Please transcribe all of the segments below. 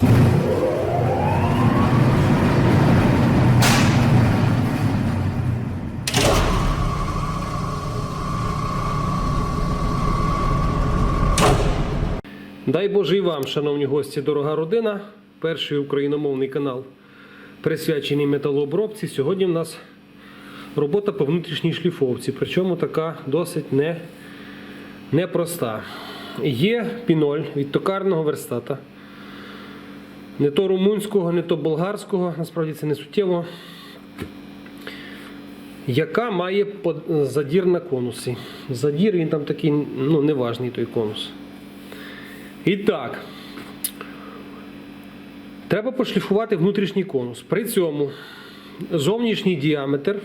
Дай Боже і вам, шановні гості, дорога родина. Перший україномовний канал присвячений металообробці. Сьогодні в нас робота по внутрішній шліфовці, причому така досить не, непроста. Є піноль від токарного верстата. Не то румунського, не то болгарського, насправді це не суттєво. Яка має задір на конусі. Задір він там такий, ну, неважний той конус. І так. Треба пошліфувати внутрішній конус. При цьому зовнішній діаметр,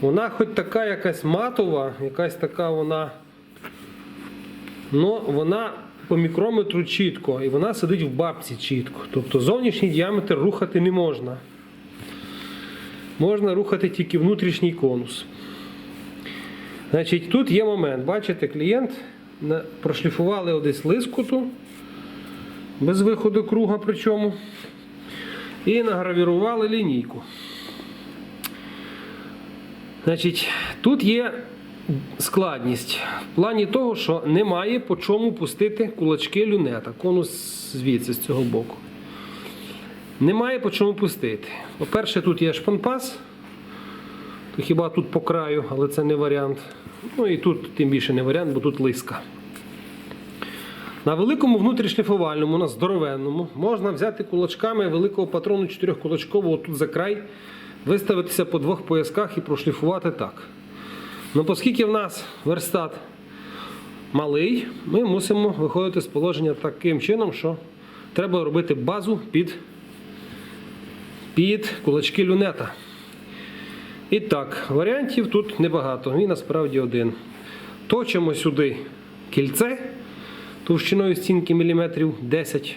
вона хоч така якась матова, якась така вона. Ну, вона по мікрометру чітко, і вона сидить в бабці чітко. Тобто зовнішній діаметр рухати не можна. Можна рухати тільки внутрішній конус. Значить, тут є момент. Бачите, клієнт прошліфували одесь лискуту без виходу круга причому. І награвірували лінійку. Значить, тут є складність в плані того, що немає по чому пустити кулачки люнета, конус звідси з цього боку. Немає по чому пустити. По-перше, тут є шпанпас, то хіба тут по краю, але це не варіант. Ну і тут тим більше не варіант, бо тут лиска. На великому внутрішньофовальному, на здоровенному, можна взяти кулачками великого патрону 4 кулачкового тут за край, виставитися по двох поясках і прошліфувати так. Ну, оскільки в нас верстат малий, ми мусимо виходити з положення таким чином, що треба робити базу під, під кулачки люнета. І так, варіантів тут небагато, він насправді один. Точимо сюди кільце товщиною стінки міліметрів 10,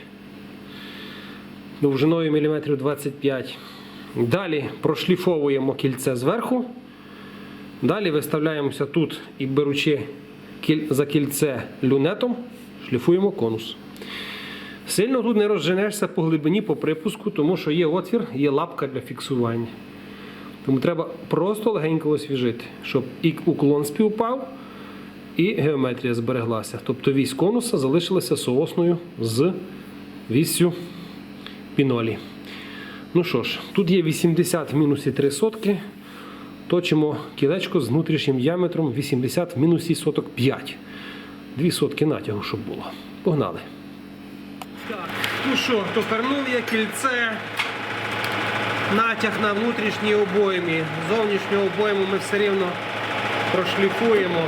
довжиною міліметрів 25. Далі прошліфовуємо кільце зверху. Далі виставляємося тут і беручи за кільце люнетом, шліфуємо конус. Сильно тут не розженешся по глибині по припуску, тому що є отвір, є лапка для фіксування. Тому треба просто легенько освіжити, щоб і уклон співпав, і геометрія збереглася. Тобто вісь конуса залишилася соосною з віссю пінолі. Ну що ж, тут є 80 в мінусі 3 сотки. Точимо кілечко з внутрішнім діаметром 80 в мінусі соток 5. Дві сотки натягу, щоб було. Погнали. Так, ну що, повернув я кільце. Натяг на внутрішній обоймі. Зовнішню обойму ми все рівно прошліфуємо.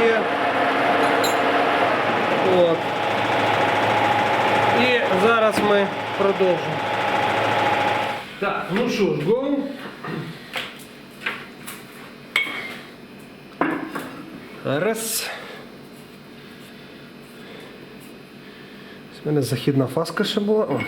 Є. От. І зараз ми продовжимо. Ну що ж, гол. Раз. У мене західна фаска ще була. О.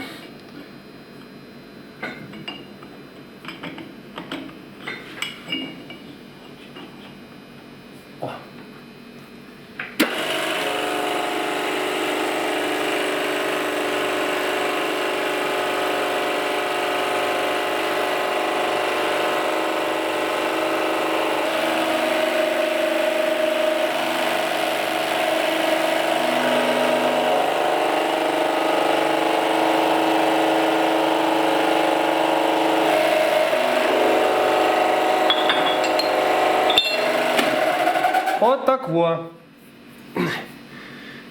От так во.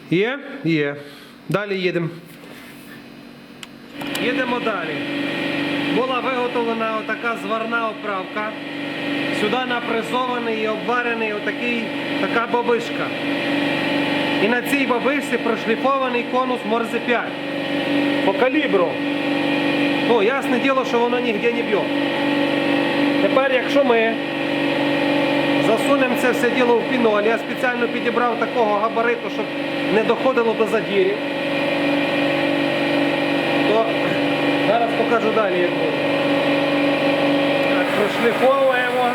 Є? Є. Далі їдемо. Їдемо далі. Була виготовлена отака зварна оправка. Сюди напресований і обварений отакий, така бабишка. І на цій бабишці прошліфований конус Морзе 5. По калібру. Ну, ясне діло, що воно ніде не б'є. Тепер, якщо ми засунемо це все діло в піноль, я спеціально підібрав такого габариту, щоб не доходило до задірів, то зараз покажу далі, як буде. Так, прошліфовуємо.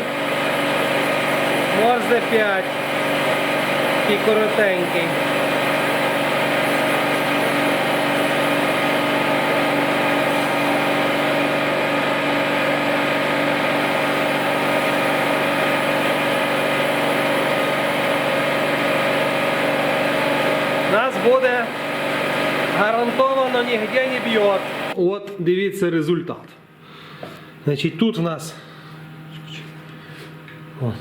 Морзе 5. Такий коротенький. Нас буде гарантовано нігде не б'є. От дивіться результат. Значить, тут в нас. О.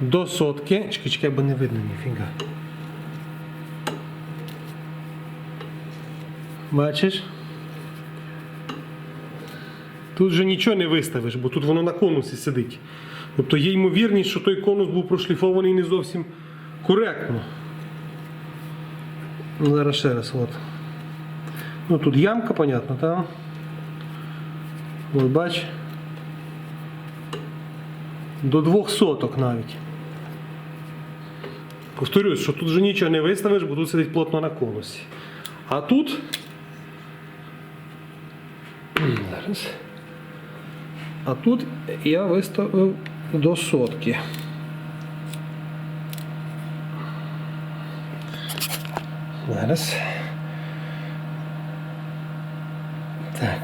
До сотки. Чекай, чекай, бо не видно ніфіга. Бачиш? Тут же нічого не виставиш, бо тут воно на конусі сидить. Тобто є ймовірність, що той конус був прошліфований не зовсім коректно. Ну, Зараз ще раз. От. Ну тут ямка, понятно, так? От бач. До двох соток навіть. Повторюсь, що тут вже нічого не виставиш, бо тут сидить плотно на конусі. А тут. Зараз. А тут я виставив до сотки. Зараз. Так.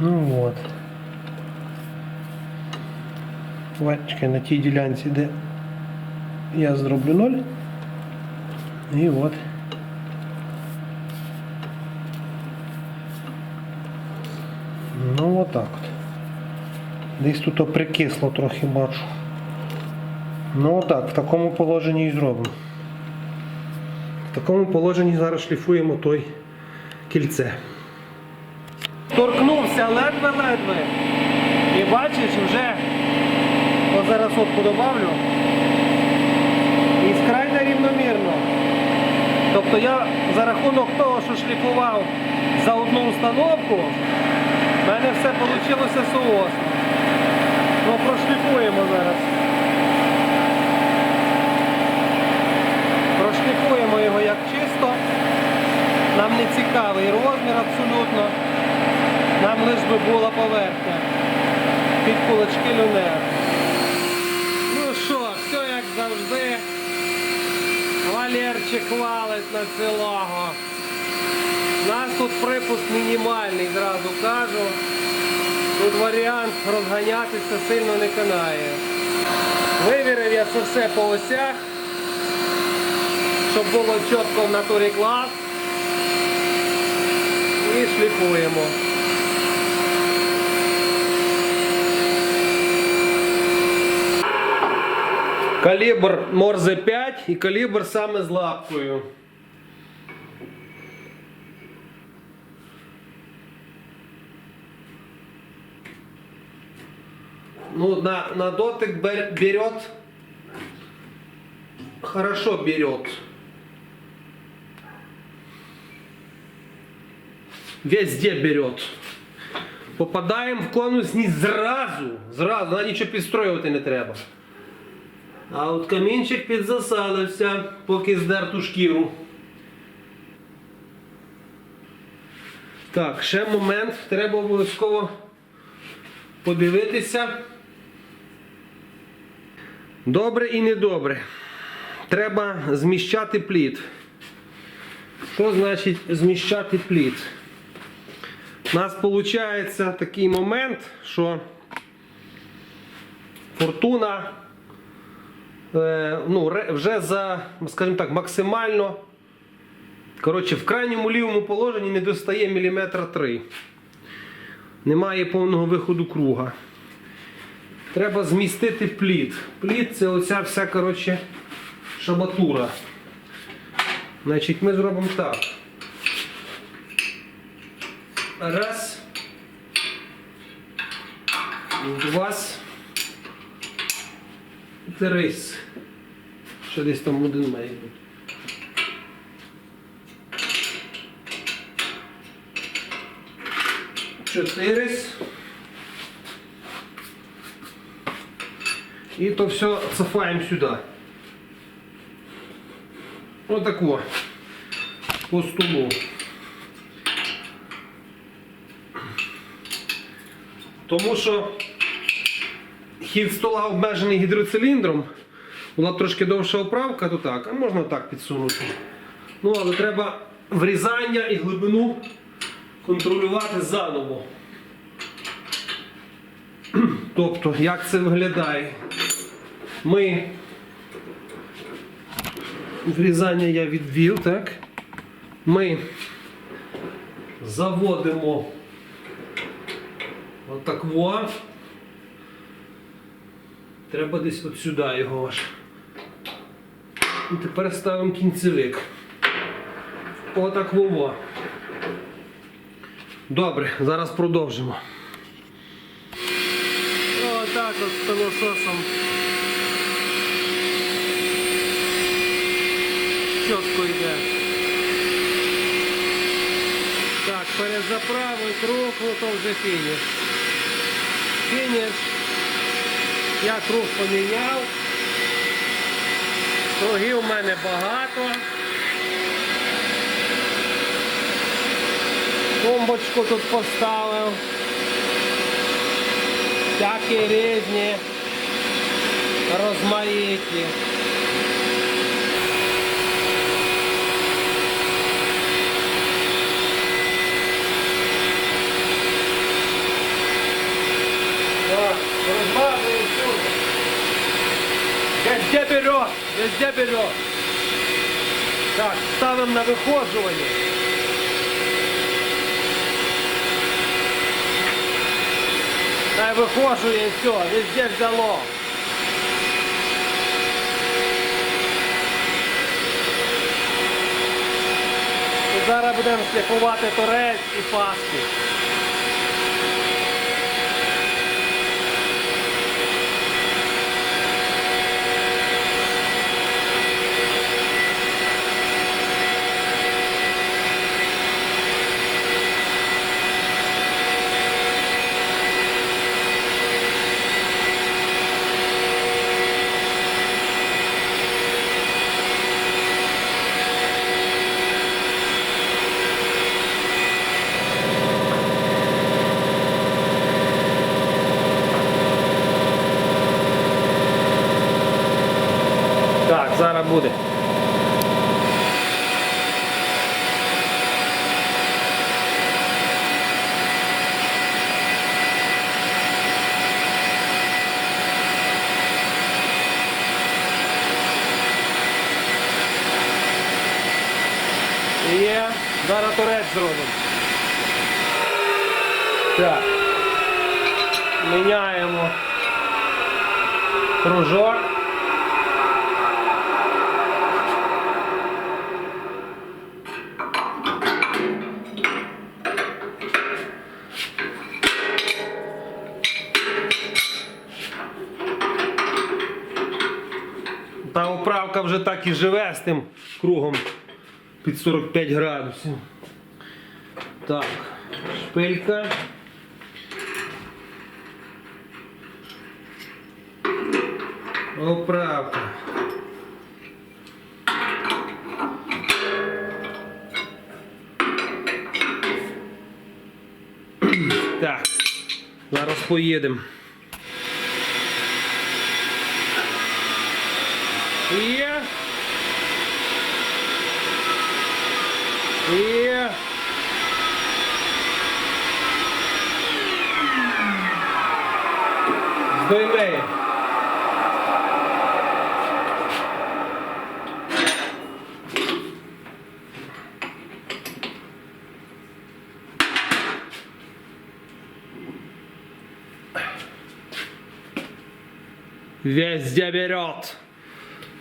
Ну от. Бачите, на тій ділянці, де я зроблю ноль. І от. Десь тут прикисло трохи бачу. Ну отак, в такому положенні і зробимо. В такому положенні зараз шліфуємо той кільце. Торкнувся ледве-ледве. І бачиш, вже от зараз от добавлю. І скрайно рівномірно. Тобто я за рахунок того, що шліфував за одну установку, в мене все вийшло соосно. Ну, прошліфуємо зараз. Прошліфуємо його як чисто. Нам не цікавий розмір абсолютно. Нам лиш би була поверхня. Під кулачки люнер. Ну що, все як завжди. Валерчик хвалить на цілого. У нас тут припуск мінімальний, зразу кажу. Тут варіант розганятися сильно не канає. Вивірив я все по осях, щоб було чітко в натурі клас. І шліфуємо. Калібр Морзе 5 і калібр саме з лапкою. Ну, на, на дотык берет. Хорошо берет. Везде берет. Попадаємо в конусність зразу. Зразу, на нічого підстроювати не треба. А от камінчик підзасалився, поки здер ту шкіру. Так, ще момент. Треба обов'язково подивитися. Добре і недобре. Треба зміщати плід. Що значить зміщати плід? У нас виходить такий момент, що фортуна е, ну, вже за, скажімо так, максимально. Коротше, в крайньому лівому положенні не достає міліметра 3. Немає повного виходу круга. Треба змістити плід. Плід це оця вся коротше, шабатура. Значить, ми зробимо так. Раз. Два. Трис. Ще десь там один має бути. Чотирис. І то все цафаємо сюди. Отако. По столу. Тому що хід стола обмежений гідроциліндром. Була трошки довша оправка, то так, а можна так підсунути. Ну, але треба врізання і глибину контролювати заново. Тобто, як це виглядає? Ми врізання я відвів, так? Ми заводимо отак во. Треба десь от сюди його аж. І тепер ставимо кінцевик. Отак во. Добре, зараз продовжимо. Отак от пилососом. Чітко йде. Так, перезаправив круг, ну то вже фініш. Фініш. Я круг поміняв. Кругів у мене багато. Тумбочку тут поставив. Всякі різні, розмаїті. Так, розмазую всюди. Везде берет, везде берет. Так, ставим на вихожування. Хай вихожує все, везде взяло. Зараз будемо шліфувати торець і паски. Так, зараз буде. Є, зараз торець зробимо. Так. Міняємо кружок. Та управка вже так і живе з тим кругом під 45 градусів. Так, шпилька. Оправка. Так, зараз поїдемо. Є. Є. Здоймеє. Везде берет.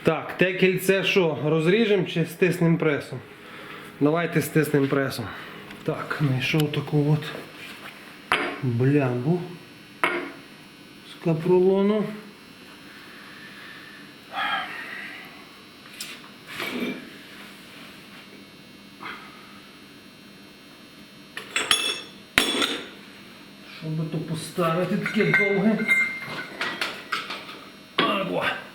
Так, те кільце що, розріжемо чи стиснем пресом? Давайте стиснемо пресом. Так, знайшов таку от блямбу з капролону. Щоб то поставити таке довге. агуа!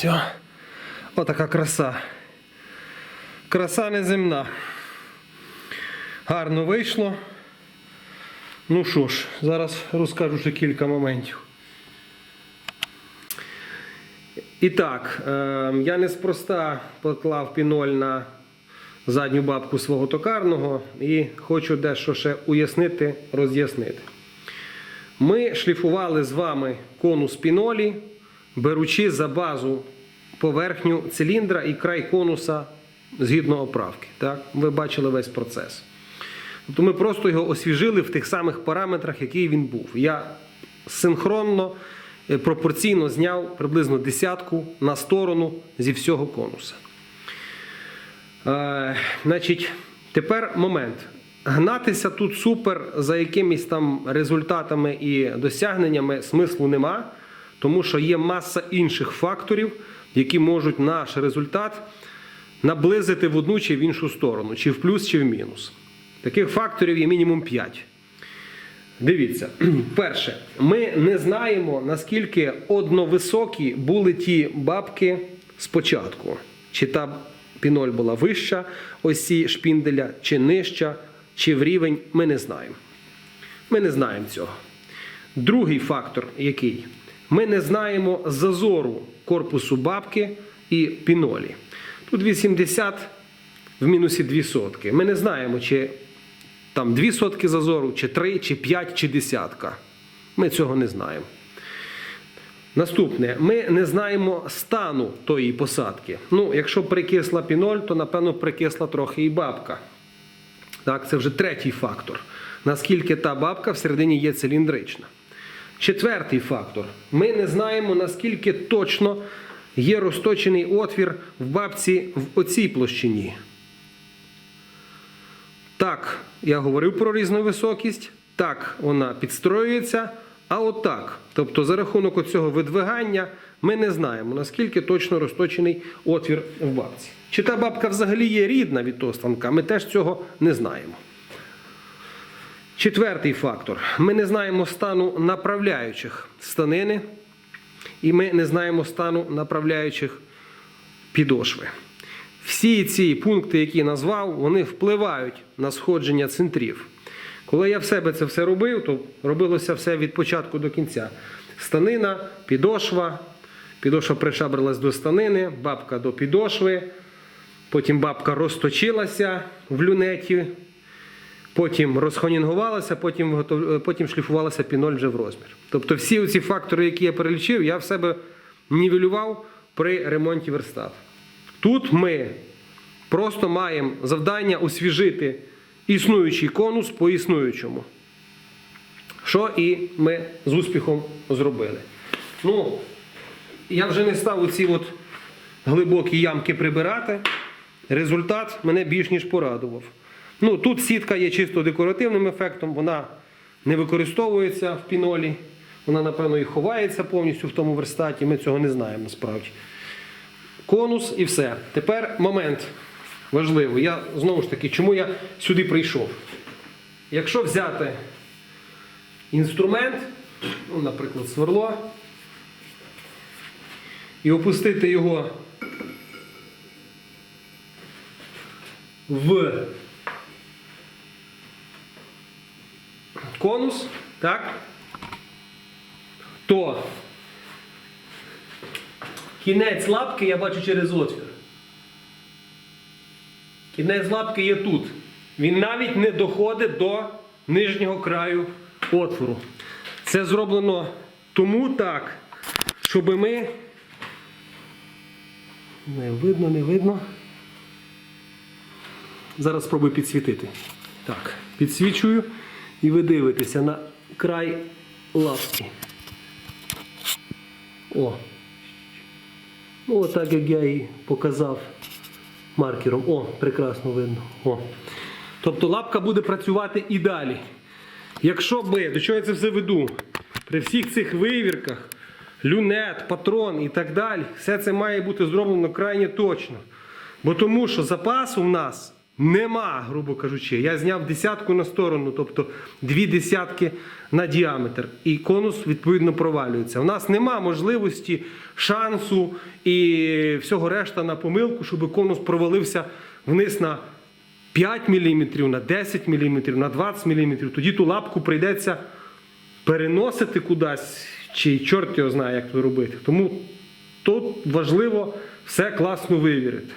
Все. Отака краса. Краса неземна. Гарно вийшло. Ну що ж, зараз розкажу ще кілька моментів. І так, е, я неспроста поклав піноль на задню бабку свого токарного і хочу дещо ще уяснити, роз'яснити. Ми шліфували з вами конус пінолі, беручи за базу поверхню циліндра і край конуса згідно оправки. Так? Ви бачили весь процес. Тобто ми просто його освіжили в тих самих параметрах, який він був. Я синхронно, е, пропорційно зняв приблизно десятку на сторону зі всього конуса. Е, значить, тепер момент. Гнатися тут супер за якимись там результатами і досягненнями смислу нема, тому що є маса інших факторів, які можуть наш результат наблизити в одну чи в іншу сторону, чи в плюс, чи в мінус. Таких факторів є мінімум 5. Дивіться, перше, ми не знаємо, наскільки одновисокі були ті бабки спочатку. Чи та піноль була вища осі шпінделя, чи нижча, чи в рівень, ми не знаємо. Ми не знаємо цього. Другий фактор який? Ми не знаємо зазору корпусу бабки і пінолі. Тут 80 в мінусі 2 сотки. Ми не знаємо, чи там 2 сотки зазору, чи 3, чи 5, чи десятка. Ми цього не знаємо. Наступне, ми не знаємо стану тої посадки. Ну, якщо прикисла піноль, то напевно прикисла трохи і бабка. Так, це вже третій фактор. Наскільки та бабка всередині є циліндрична. Четвертий фактор. Ми не знаємо, наскільки точно є розточений отвір в бабці в оцій площині. Так, я говорив про різновисокість, так вона підстроюється, а отак. Тобто за рахунок оцього видвигання ми не знаємо, наскільки точно розточений отвір в бабці. Чи та бабка взагалі є рідна від того станка, ми теж цього не знаємо. Четвертий фактор. Ми не знаємо стану направляючих станини, і ми не знаємо стану направляючих підошви. Всі ці пункти, які назвав, вони впливають на сходження центрів. Коли я в себе це все робив, то робилося все від початку до кінця. Станина, підошва, підошва пришабрилась до станини, бабка до підошви, потім бабка розточилася в люнеті, потім розхонінгувалася, потім, виготов- потім шліфувалася піноль вже в розмір. Тобто всі ці фактори, які я перелічив, я в себе нівелював при ремонті верстат. Тут ми просто маємо завдання освіжити існуючий конус по існуючому. Що і ми з успіхом зробили. Ну, я вже не став у ці от глибокі ямки прибирати. Результат мене більш ніж порадував. Ну, тут сітка є чисто декоративним ефектом, вона не використовується в пінолі. Вона, напевно, і ховається повністю в тому верстаті. Ми цього не знаємо насправді. Конус і все. Тепер момент важливий. Я знову ж таки, чому я сюди прийшов? Якщо взяти інструмент, ну, наприклад, сверло, і опустити його в конус, так, то кінець лапки я бачу через отвір. Кінець лапки є тут. Він навіть не доходить до нижнього краю отвору. Це зроблено тому так, щоб ми. Не видно, не видно. Зараз спробую підсвітити. Так, підсвічую і ви дивитеся на край лапки. О. Ну, отак як я і показав маркером. О, прекрасно видно. О. Тобто лапка буде працювати і далі. Якщо би, до чого я це все веду, при всіх цих вивірках, люнет, патрон і так далі, все це має бути зроблено крайне точно. Бо тому що запасу в нас нема, грубо кажучи. Я зняв десятку на сторону, тобто дві десятки на діаметр. І конус відповідно провалюється. У нас нема можливості, шансу і всього решта на помилку, щоб конус провалився вниз на 5 мм, на 10 мм, на 20 мм. Тоді ту лапку прийдеться переносити кудись, чи чорт його знає, як це робити. Тому тут важливо все класно вивірити.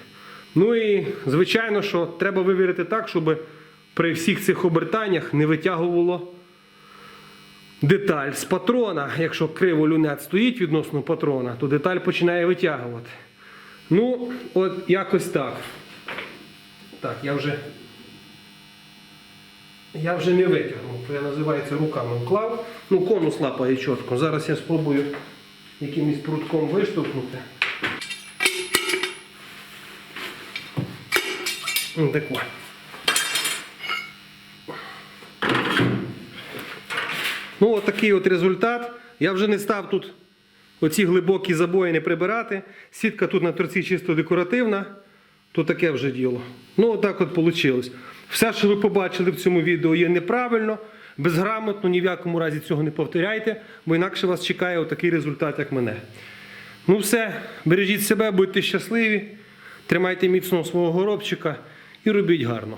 Ну і звичайно, що треба вивірити так, щоб при всіх цих обертаннях не витягувало деталь з патрона. Якщо криво люнет стоїть відносно патрона, то деталь починає витягувати. Ну, от якось так. Так, я вже. Я вже не витягнув, я називається руками вклав. Ну, конус лапає чітко. Зараз я спробую якимось прутком виштовхнути. Так от. Ну, от такий от результат. Я вже не став тут оці глибокі забої не прибирати. Сітка тут на торці чисто декоративна, то таке вже діло. Ну, отак от вийшло. Все, що ви побачили в цьому відео, є неправильно, безграмотно, ні в якому разі цього не повторяйте, бо інакше вас чекає отакий результат, як мене. Ну все, бережіть себе, будьте щасливі, тримайте міцно свого горобчика і робіть гарно.